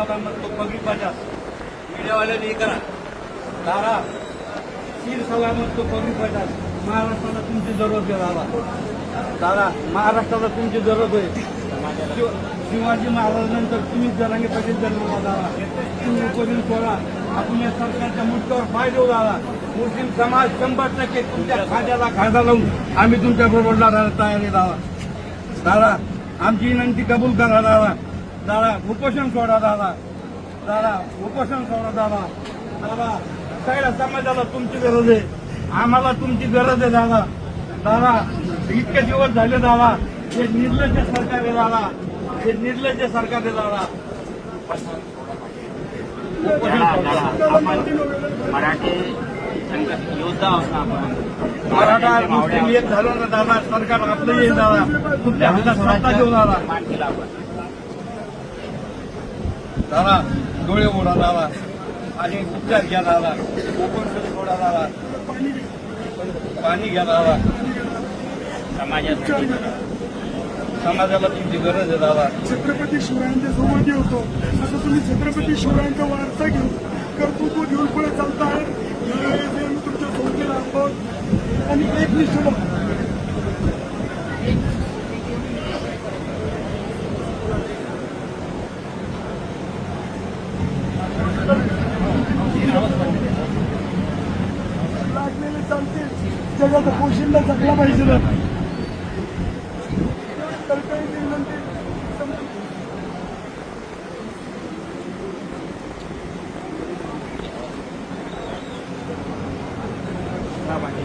सलामत तो पगडी पाजा मीडियावाल्याने हे करा. दारा शीर सलामत तो पगडी पाजा महाराष्ट्राला तुमची जरूरत आहे दादा दादा महाराष्ट्राला तुमची जरूरत आहे शिवाजी महाराजांनंतर तुम्हीच जरांगे पाटील जन्मला दादा तुम्ही उपदिन सोडा. आपण या सरकारच्या मुठ्यावर पाय देऊ दादा मुस्लिम समाज शंभर टक्के तुमच्या खाद्याला खायदा लावून आम्ही तुमच्या बरोबर लढायला तयार आहे दादा दादा आमची विनंती कबूल करा दादा दादा उपोषण सोडा दादा. दादा उपोषण सोडा दादा. दादा सगळ्या समाजाला तुमची गरज आहे. आम्हाला तुमची गरज आहे दादा. दादा इतके दिवस झाले दादा. हे निर्लज्ज सरकार आहे दादा. हे निर्लज्ज सरकार आहे दादा. मराठी योद्धा आहोत ना आपण. मराठा मुस्लिम एक झालो ना दादा. सरकार आपलं येईल दादा. तुमच्या हातात घेऊ दादा. दादा डोळे ओढा दादा आणि उपचार घ्या दादा कोकण सोडा दादा पाणी घ्या दादा समाजासाठी समाजाला तुमची गरज आहे दादा छत्रपती शिवरायांच्या संवादी होतो असं तुम्ही छत्रपती शिवरायांचा वारसा घेऊन कर्तृत्व घेऊन पुढे चालताय. यावेळेस आम्ही तुमच्या संस्थेला आणि एकनिष्ठ बघा लागलेले चालतील जगात कोशिंदा जगला पाहिजे ना Bye-bye.